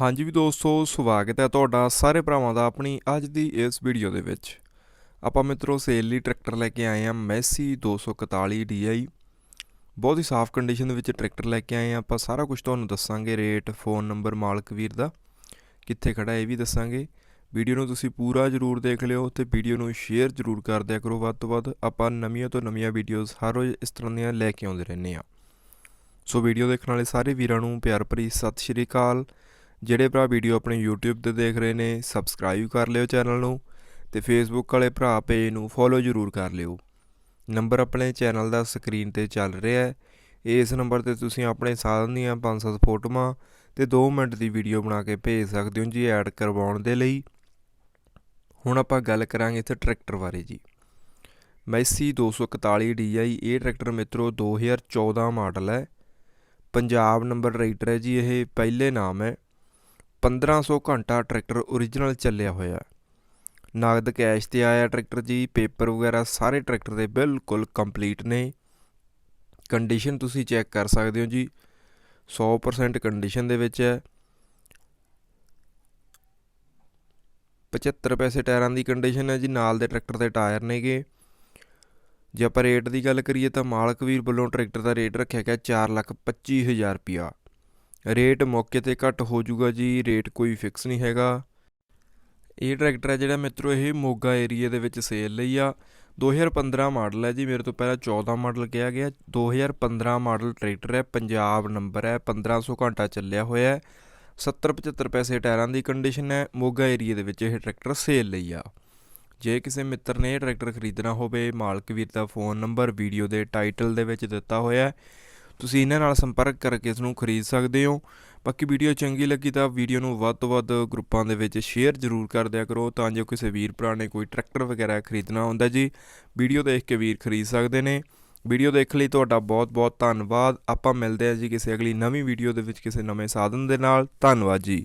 ਹਾਂਜੀ ਵੀ ਦੋਸਤੋ, ਸਵਾਗਤ ਹੈ ਤੁਹਾਡਾ ਸਾਰੇ ਭਰਾਵਾਂ ਦਾ ਆਪਣੀ ਅੱਜ ਦੀ ਇਸ ਵੀਡੀਓ ਦੇ ਵਿੱਚ। ਆਪਾਂ ਮਿੱਤਰੋ, ਸੇਲ ਲਈ ਟਰੈਕਟਰ ਲੈ ਕੇ ਆਏ ਹਾਂ, ਮੈਸੀ 241 DI ਬਹੁਤ ਹੀ ਸਾਫ਼ ਕੰਡੀਸ਼ਨ ਦੇ ਵਿੱਚ ਟਰੈਕਟਰ ਲੈ ਕੇ ਆਏ ਹਾਂ, ਆਪਾਂ ਸਾਰਾ ਕੁਝ ਤੁਹਾਨੂੰ ਦੱਸਾਂਗੇ, ਰੇਟ, ਫੋਨ ਨੰਬਰ, ਮਾਲਕ ਵੀਰ ਦਾ, ਕਿੱਥੇ ਖੜਾ ਇਹ ਵੀ ਦੱਸਾਂਗੇ। ਵੀਡੀਓ ਨੂੰ ਤੁਸੀਂ ਪੂਰਾ ਜ਼ਰੂਰ ਦੇਖ ਲਿਓ ਤੇ ਵੀਡੀਓ ਨੂੰ ਸ਼ੇਅਰ ਜ਼ਰੂਰ ਕਰ ਦਿਆ ਕਰੋ। ਵੱਧ ਤੋਂ ਵੱਧ ਆਪਾਂ ਨਵੀਆਂ ਤੋਂ ਨਵੀਆਂ ਵੀਡੀਓਜ਼ ਹਰ ਰੋਜ਼ ਇਸ ਤਰ੍ਹਾਂ ਦੀਆਂ ਲੈ ਕੇ ਆਉਂਦੇ ਰਹਿੰਦੇ ਹਾਂ। ਸੋ ਵੀਡੀਓ ਦੇਖਣ ਵਾਲੇ ਸਾਰੇ ਵੀਰਾਂ ਨੂੰ ਪਿਆਰ ਭਰੀ ਸਤਿ ਸ਼੍ਰੀ ਅਕਾਲ। ਜਿਹੜੇ ਭਰਾ ਵੀਡੀਓ ਆਪਣੇ YouTube ਤੇ ਦੇਖ ਰਹੇ ਨੇ ਸਬਸਕ੍ਰਾਈਬ ਕਰ ਲਿਓ ਚੈਨਲ ਨੂੰ ਤੇ Facebook ਵਾਲੇ ਭਰਾ ਪੇਜ ਨੂੰ ਫੋਲੋ ਜ਼ਰੂਰ ਕਰ ਲਿਓ। ਨੰਬਰ ਆਪਣੇ ਚੈਨਲ ਦਾ ਸਕਰੀਨ ਤੇ ਚੱਲ ਰਿਹਾ ਹੈ। ਇਸ ਨੰਬਰ ਤੇ ਤੁਸੀਂ ਆਪਣੇ ਸਾਧਨ ਦੀਆਂ 5-7 ਫੋਟੋਆਂ ਤੇ 2 ਮਿੰਟ ਦੀ ਵੀਡੀਓ ਬਣਾ ਕੇ ਭੇਜ ਸਕਦੇ ਹੋ ਜੀ ਐਡ ਕਰਵਾਉਣ ਦੇ ਲਈ। ਹੁਣ ਆਪਾਂ ਗੱਲ ਕਰਾਂਗੇ ਇੱਥੇ ਟਰੈਕਟਰ ਬਾਰੇ ਜੀ। ਮੈਸੀ 241 DI ਇਹ ਟਰੈਕਟਰ ਮਿੱਤਰੋ 2014 ਮਾਡਲ ਹੈ। ਪੰਜਾਬ ਨੰਬਰ ਰਾਈਟਰ ਹੈ ਜੀ, ਇਹ ਪਹਿਲੇ ਨਾਮ ਹੈ। 1500 ਘੰਟਾ ਟਰੈਕਟਰ ਓਰੀਜਨਲ ਚੱਲਿਆ ਹੋਇਆ ਨਗਦ ਕੈਸ਼ ਤੇ ਆਇਆ ਟਰੈਕਟਰ ਜੀ, ਪੇਪਰ ਵਗੈਰਾ ਸਾਰੇ ਟਰੈਕਟਰ ਦੇ ਬਿਲਕੁਲ ਕੰਪਲੀਟ ਨੇ। ਕੰਡੀਸ਼ਨ ਤੁਸੀਂ ਚੈੱਕ ਕਰ ਸਕਦੇ ਹੋ ਜੀ 100% ਕੰਡੀਸ਼ਨ ਦੇ ਵਿੱਚ ਹੈ। 75 ਪੈਸੇ ਟਾਇਰਾਂ ਦੀ ਕੰਡੀਸ਼ਨ ਹੈ ਜੀ, ਨਾਲ ਦੇ ਟਰੈਕਟਰ ਦੇ ਟਾਇਰ ਨੇਗੇ। ਜੇ ਆਪਾਂ ਰੇਟ ਦੀ ਗੱਲ ਕਰੀਏ ਤਾਂ ਮਾਲਕ ਵੀਰ ਵੱਲੋਂ ਟਰੈਕਟਰ ਦਾ ਰੇਟ ਰੱਖਿਆ ਗਿਆ 425000 ਰੁਪਿਆ ਰੇਟ ਮੌਕੇ ਤੇ ਘੱਟ ਹੋ ਜਾਊਗਾ ਜੀ, ਰੇਟ ਕੋਈ ਫਿਕਸ ਨਹੀਂ ਹੈਗਾ। ਇਹ ਟਰੈਕਟਰ ਹੈ ਜਿਹੜਾ ਮਿੱਤਰੋ, ਇਹ ਮੋਗਾ ਏਰੀਆ ਦੇ ਵਿੱਚ ਸੇਲ ਲਈ ਆ। 2015 ਮਾਡਲ ਹੈ ਜੀ, ਮੇਰੇ ਤੋਂ ਪਹਿਲਾਂ 14 ਮਾਡਲ ਕਿਹਾ ਗਿਆ। 2015 ਮਾਡਲ ਟਰੈਕਟਰ ਹੈ, ਪੰਜਾਬ ਨੰਬਰ ਹੈ 1500 ਘੰਟਾ ਚੱਲਿਆ ਹੋਇਆ ਹੈ। 70 75 ਪੈਸੇ ਟਾਇਰਾਂ ਦੀ ਕੰਡੀਸ਼ਨ ਹੈ, ਮੋਗਾ ਏਰੀਆ ਦੇ ਵਿੱਚ ਇਹ ਟਰੈਕਟਰ ਸੇਲ ਲਈ ਆ। ਜੇ ਕਿਸੇ ਮਿੱਤਰ ਨੇ ਇਹ ਟਰੈਕਟਰ ਖਰੀਦਣਾ ਹੋਵੇ, ਮਾਲਕ ਵੀਰ ਦਾ ਫੋਨ ਨੰਬਰ ਵੀਡੀਓ ਦੇ ਟਾਈਟਲ ਦੇ ਵਿੱਚ ਦਿੱਤਾ ਹੋਇਆ ਹੈ। ਤੁਸੀਂ ਇਹਨਾਂ ਨਾਲ ਸੰਪਰਕ ਕਰਕੇ ਇਸ ਨੂੰ ਖਰੀਦ ਸਕਦੇ ਹੋ। ਬਾਕੀ ਵੀਡੀਓ ਚੰਗੀ ਲੱਗੀ ਤਾਂ ਵੀਡੀਓ ਨੂੰ ਵੱਧ ਤੋਂ ਵੱਧ ਗਰੁੱਪਾਂ ਦੇ ਵਿੱਚ ਸ਼ੇਅਰ ਜ਼ਰੂਰ ਕਰ ਦਿਆ ਕਰੋ ਤਾਂ ਜੋ ਕਿਸੇ ਵੀਰ ਭਰਾ ਨੇ ਕੋਈ ਟਰੈਕਟਰ ਵਗੈਰਾ ਖਰੀਦਣਾ ਹੁੰਦਾ ਜੀ, ਵੀਡੀਓ ਦੇਖ ਕੇ ਵੀਰ ਖਰੀਦ ਸਕਦੇ ਨੇ। ਵੀਡੀਓ ਦੇਖ ਲਈ ਤੁਹਾਡਾ ਬਹੁਤ ਬਹੁਤ ਧੰਨਵਾਦ। ਆਪਾਂ ਮਿਲਦੇ ਹਾਂ ਜੀ ਕਿਸੇ ਅਗਲੀ ਨਵੀਂ ਵੀਡੀਓ ਦੇ ਵਿੱਚ ਕਿਸੇ ਨਵੇਂ ਸਾਧਨ ਦੇ ਨਾਲ। ਧੰਨਵਾਦ ਜੀ।